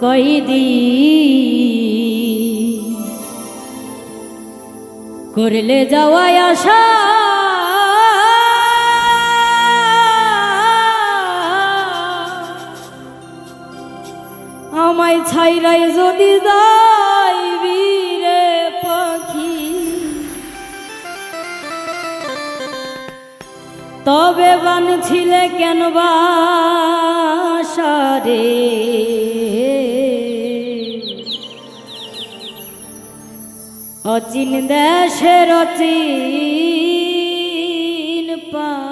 কইদি। করলে যাওয়ায় আশা। আমায় ছাইরাই যদি যাইবি রে পাখি। তবে বানছিলে কেন বাসারে? অচিন দেশের অচিন পাখিরে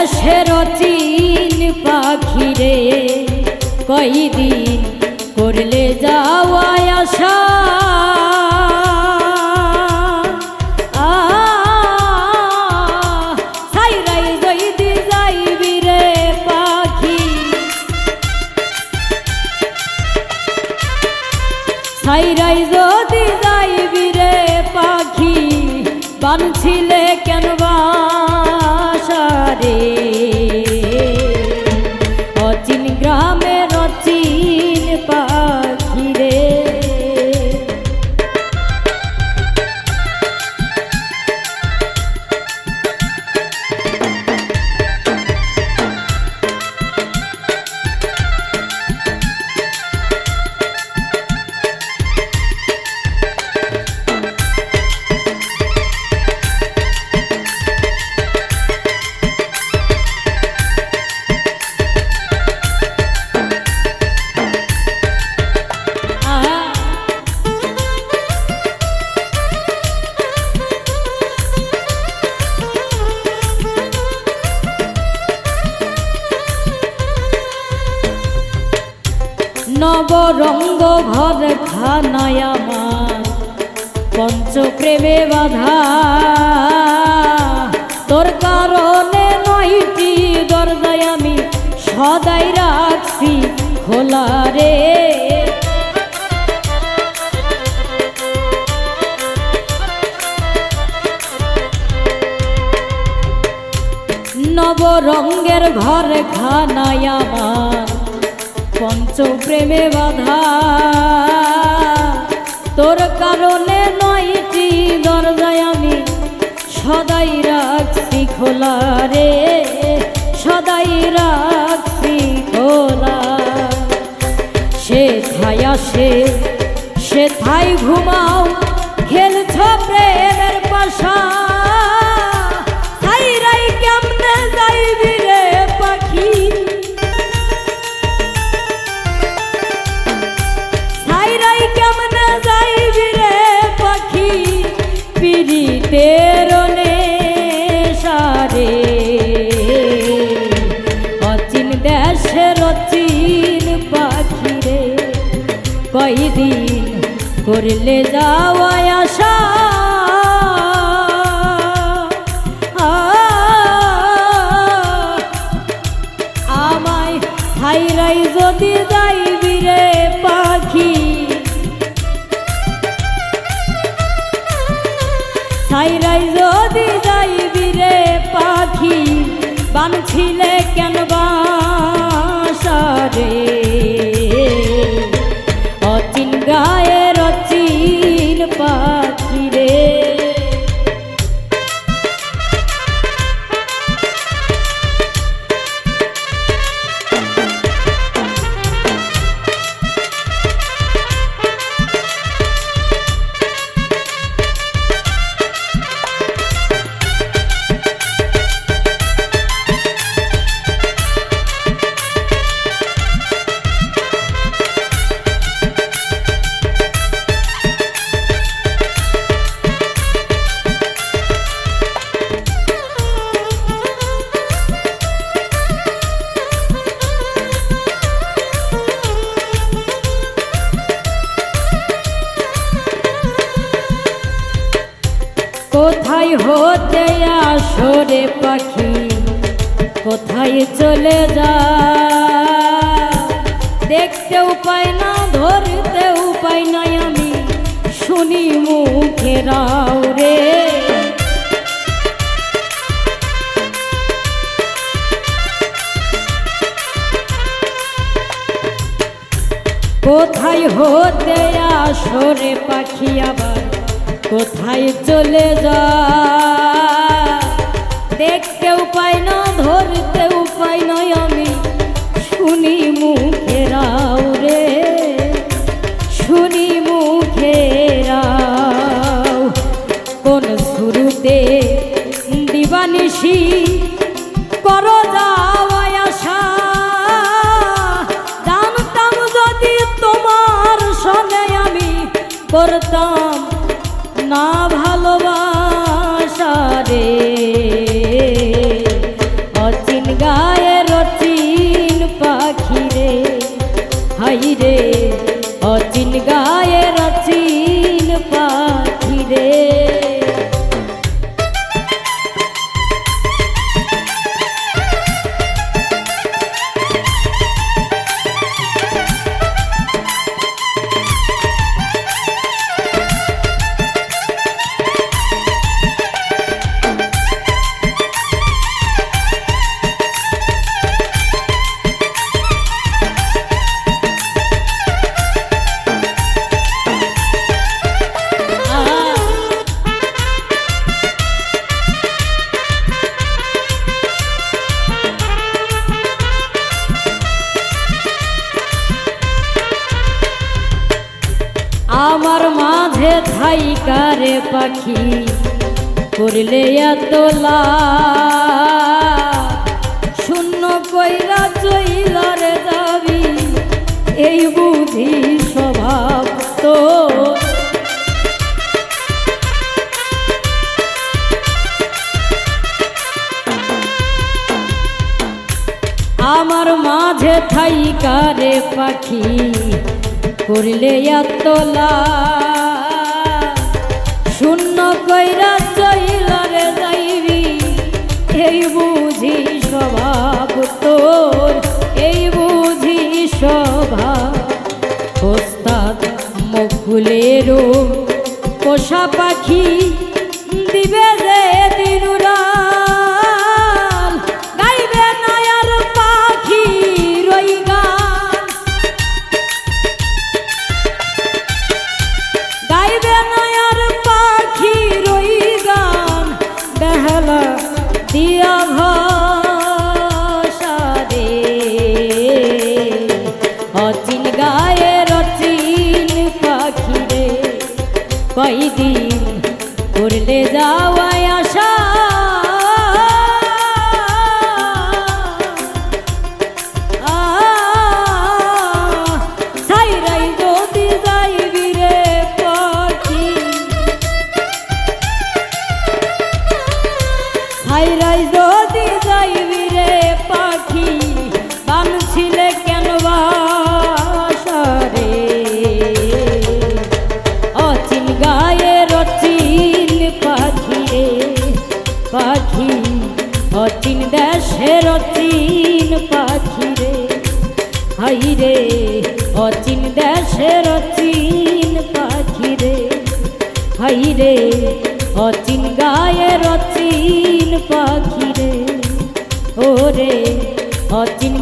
দেশের অচিন পাখিরে কয়দিন করলে যাওয়ায় আশা? ছাইরাই যদি যাইবি রে পাখি বানছিলে বাসারে পঞ্চপ্রেমে বাধা। তোর কারণে নয়টি দরজায় আমি সদাই রাখছি খোলা রে। নবরঙ্গের ঘর খানায় আমার পঞ্চপ্রেমে বাধা। তোর কারণে দরজায় আমি সদাই রাখছি খোলা রে, সদাই রাখছি খোলা। সে থাই আসে, সে থাই ঘুমাও, খেলছ প্রেমের পাশা। কয়দিন করলে যাওয়া আশা চলে যা দেখতে উপায় না, ধরতে উপায় নাই আমি। শুনি মুখে, রাও রে। কোথায় হতে আসরে পাখি আবার? কোথায় চলে যা দেখতে উপায় না, ধরতে উপায় নয় আমি। শুনি মুখেরাও রে শুনি মুখেরাও কোন শুরুতে দিবানিসি করো যদি তোমার আমি করতাম না ভালোবাসা রে। মাঝে থাইকারে পাখি করলে এতলা শূন্য কইরা চইলারে দাবি এই বুঝি স্বভাব তো। আমার মাঝে থাইকারে পাখি করলে এতলা পোষা পাখি পাখি রে। হাই রে, অচিন দেশের অচিন পাখি রে। হাই রে, অচিন গায়ের অচিন পাখি রে। ওরে, অচিন